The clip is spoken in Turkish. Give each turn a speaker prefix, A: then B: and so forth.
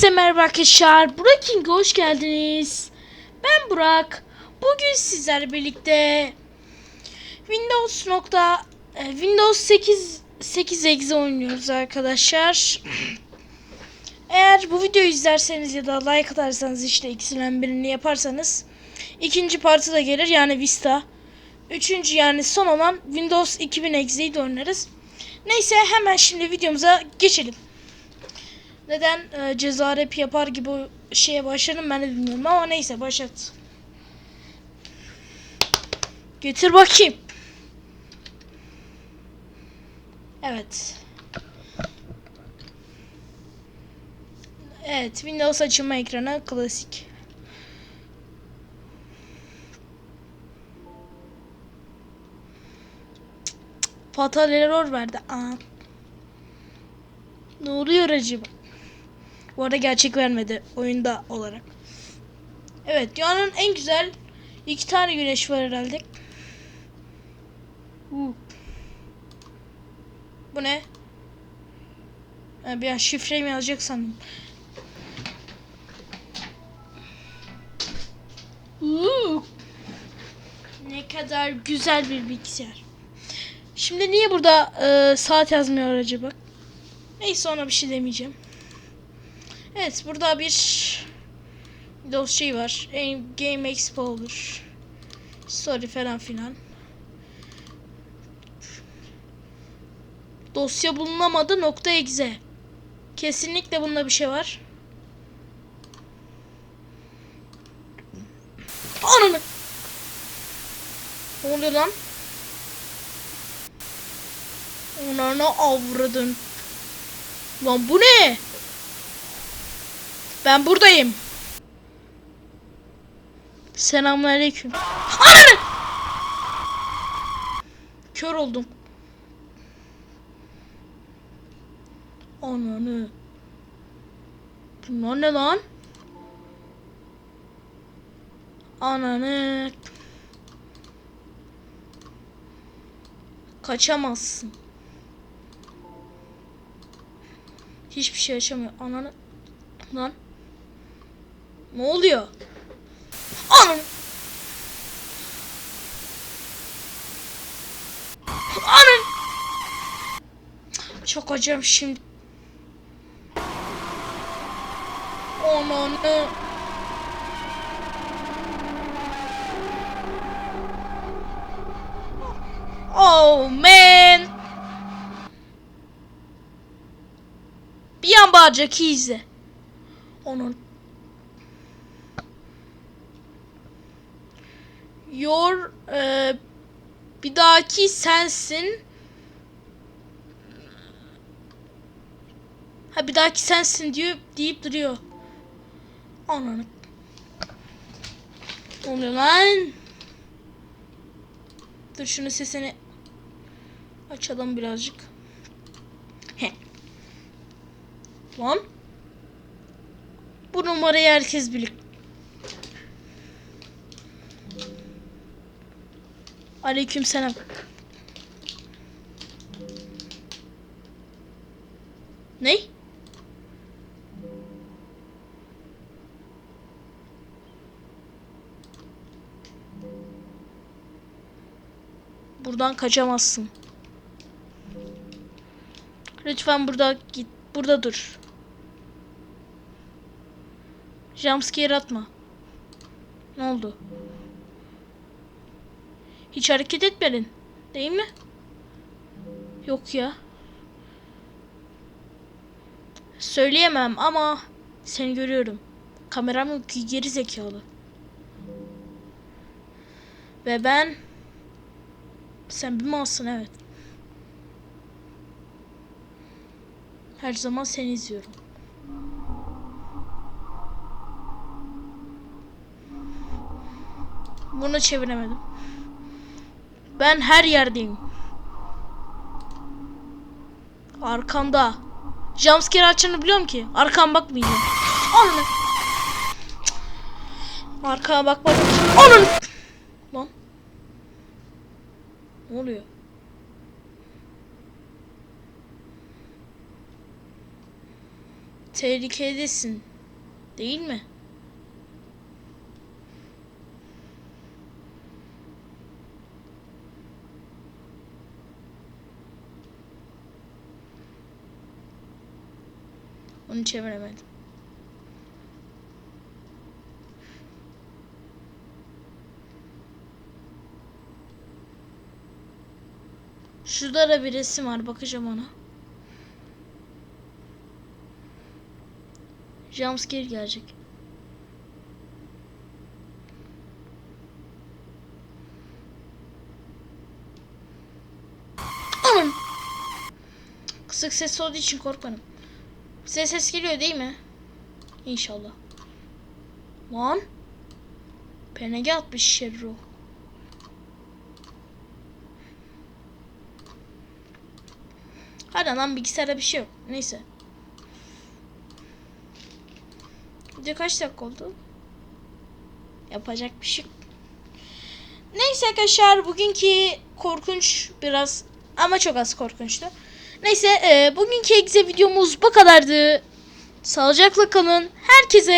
A: Hepinize merhaba arkadaşlar. Burak King'e hoş geldiniz. Ben Burak. Bugün sizlerle birlikte Windows nokta e, Windows 8 8 exe oynuyoruz arkadaşlar. Eğer bu videoyu izlerseniz ya da like atarsanız işte ikisinden birini yaparsanız ikinci partı da gelir yani Vista. Üçüncü yani son olan Windows 2000 exe'yi de oynarız. Neyse hemen şimdi videomuza geçelim. Neden e, ceza rap yapar gibi şeye başladım ben de bilmiyorum ama neyse başlat. Getir bakayım. Evet. Evet Windows açılma ekranı klasik. Fatal error verdi. Aa. Ne oluyor acaba? Bu arada gerçek vermedi oyunda olarak. Evet dünyanın en güzel iki tane güneş var herhalde. Bu ne? Ha, bir an şifre mi yazacak sandım. Ne kadar güzel bir bilgisayar. Şimdi niye burada e, saat yazmıyor acaba? Neyse ona bir şey demeyeceğim. Evet burada bir Windows şey var. Game Explorer. Story falan filan. Dosya bulunamadı nokta exe. Kesinlikle bunda bir şey var. Ananı. Ne oluyor lan? Ananı avradın. Lan bu ne? Ben buradayım. Selamünaleyküm. Ananı! Kör oldum. Ananı. Bunlar ne lan? Ananı. Kaçamazsın. Hiçbir şey yaşamıyor. Ananı. Lan. Ne oluyor? Ananı. Ananı. Çok acıyorum şimdi. Ananı. Oh man. Bir an bağıracak iyi izle. Onun. Your e, bir dahaki sensin. Ha bir dahaki sensin diyor deyip duruyor. Ananı. Oluyor lan? Dur şunu sesini açalım birazcık. He. Lan. Bu numarayı herkes bilir. Aleyküm selam. Ne? Buradan kaçamazsın. Lütfen burada git. Burada dur. Jumpscare atma. Ne oldu? Hiç hareket etmedin. Değil mi? Yok ya. Söyleyemem ama seni görüyorum. Kameram yok ki geri zekalı. Ve ben sen bir malsın evet. Her zaman seni izliyorum. Bunu çeviremedim. Ben her yerdeyim. Arkanda. Jumpscare açını biliyorum ki. Arkam bakmayacağım. Ananı. Arkaya bakmadım. Ananı. Lan. Ne oluyor? Tehlikedesin. Değil mi? Onu çeviremedim. Şurada da bir resim var. Bakacağım ona. Jumpscare gelecek. Anam. Kısık ses olduğu için korkmadım. Size ses geliyor değil mi? İnşallah. Lan. PNG atmış Şerro. Hadi lan bilgisayarda bir şey yok. Neyse. Video kaç dakika oldu? Yapacak bir şey yok. Neyse arkadaşlar bugünkü korkunç biraz ama çok az korkunçtu. Neyse e, bugünkü egze videomuz bu kadardı. Sağlıcakla kalın. Herkese